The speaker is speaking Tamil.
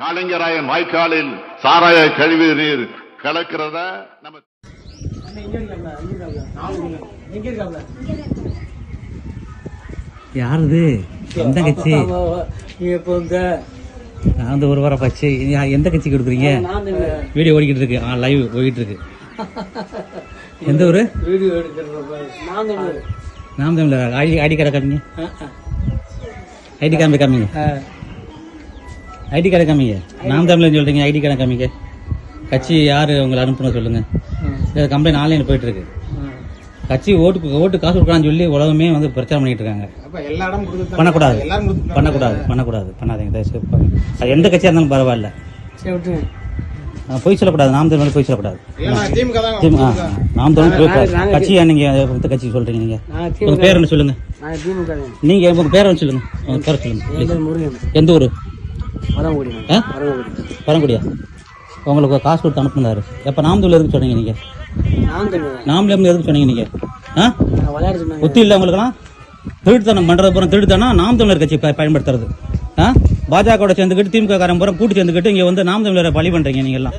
காளிங்கராயன் வாய்க்காலில் சாராய கழிவு நீர் கலக்கிறத நம்ம யாருது? எந்த கட்சி? நான் வந்து ஒரு வாரம் பச்சு எந்த கட்சிக்கு கொடுக்குறீங்க வீடியோ ஓடிக்கிட்டு இருக்கு. ஆ லைவ் போயிட்டு இருக்கு. எந்த ஊரு? வீடியோ நாம் தமிழர்? ஐடி ஐடி கார்டை காமிங்க. ஐடி காமி காமிங்க. ஐடி கார்டை காமிங்க. நாம் தமிழர் சொல்றீங்க ஐடி கார்டை காமிங்க. கட்சி யாரு உங்களை அனுப்புன சொல்லுங்க. கம்ப்ளைண்ட் ஆன்லைன் போயிட்டு இருக்கு கட்சி ஓட்டு ஓட்டு காசு கொடுக்கலாம்னு சொல்லி உலகமே வந்து பிரச்சாரம் பண்ணிட்டு இருக்காங்க. பண்ணக்கூடாது. பண்ணக்கூடாது பண்ணக்கூடாது. பண்ணாதீங்க. அது எந்த கட்சியாக இருந்தாலும் பரவாயில்ல. பொய் சொல்லக்கூடாது. நாம் தமிழ் பொய் சொல்லக்கூடாது. நாம் தமிழ். கட்சியா நீங்க எந்த கட்சி சொல்றீங்க நீங்க? உங்க பேர் என்ன சொல்லுங்க. நீங்க உங்க பேரை சொல்லுங்க. பேரை சொல்லுங்க எந்த ஊரு? வரங்குடி ஆ? வரங்குடி பரங்குடியா உங்களுக்கு காசு கொடுத்து அனுப்புனாரு எப்ப நாம் தமிழ் எதுக்கு சொன்னீங்க நீங்க? நான் திமுக நாமளே இருந்து எதுக்கு சொன்னீங்க நீங்க? ஆ? புத்தி இல்லை உங்களுக்குலாம் திருட்டுத்தனம் பண்றது பூரா திருட்டுத்தனம். நாம் தமிழர் கட்சி பயன்படுத்துறது. ஆ? பாஜக சேர்ந்துக்கிட்டு திமுக காரன் பூரா கூட்டு சேர்ந்துக்கிட்டு இங்க வந்து நாம் தமிழரை பழி பண்றீங்க நீங்க எல்லாம்